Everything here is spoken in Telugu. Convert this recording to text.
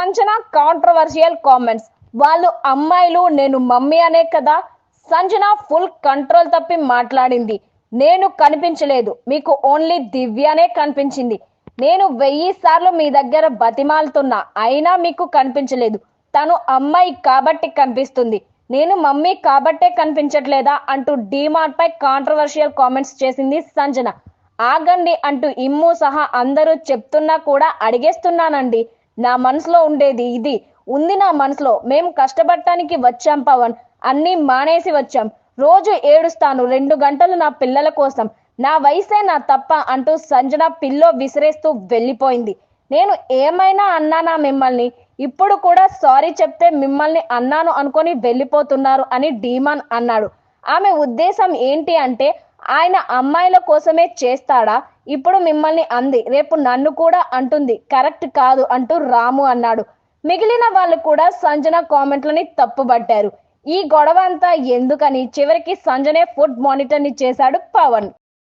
సంజన కాంట్రవర్షియల్ కామెంట్స్ వాళ్ళు అమ్మాయిలు నేను మమ్మీ అనే కదా సంజన ఫుల్ కంట్రోల్ తప్పి మాట్లాడింది. నేను కనిపించలేదు. మీకు ఓన్లీ దివ్యనే కనిపించింది. నేను వెయ్యి సార్లు మీ దగ్గర బతిమాలుతున్నా. అయినా మీకు కనిపించలేదు. తను అమ్మాయి కాబట్టి కనిపిస్తుంది. నేను మమ్మీ కాబట్టే కనిపించట్లేదా అంటూ డీమార్ట్ పై కాంట్రవర్షియల్ కామెంట్స్ చేసింది సంజన ఆగండి అంటూ ఇమ్ము సహా అందరూ చెప్తున్నా కూడా అడిగేస్తున్నానండి. నా మనసులో ఉండేది ఇది. ఉంది నా మనసులో. మేము కష్టపడటానికి వచ్చాం పవన్. అన్ని మానేసి వచ్చాం. రోజు ఏడుస్తాను. రెండు గంటలు నా పిల్లల కోసం. నా వయసే నా తప్ప అంటూ సంజన పిల్లో విసిరేస్తూ వెళ్ళిపోయింది. నేను ఏమైనా అన్నానా మిమ్మల్ని? ఇప్పుడు కూడా సారీ చెప్తే మిమ్మల్ని అన్నాను అనుకొని వెళ్ళిపోతున్నారు అని డీమాన్ అన్నాడు. ఆమె ఉద్దేశం ఏంటి అంటే ఆయన అమ్మాయిల కోసమే చేస్తాడా? ఇప్పుడు మిమ్మల్ని అంది. రేపు నన్ను కూడా అంటుంది. కరెక్ట్ కాదు అంటూ రాము అన్నాడు. మిగిలిన వాళ్ళు కూడా సంజన కామెంట్లని తప్పుబట్టారు. ఈ గొడవ అంతా ఎందుకని? చివరికి సంజనే ఫుడ్ మానిటర్ని చేశాడు పవన్.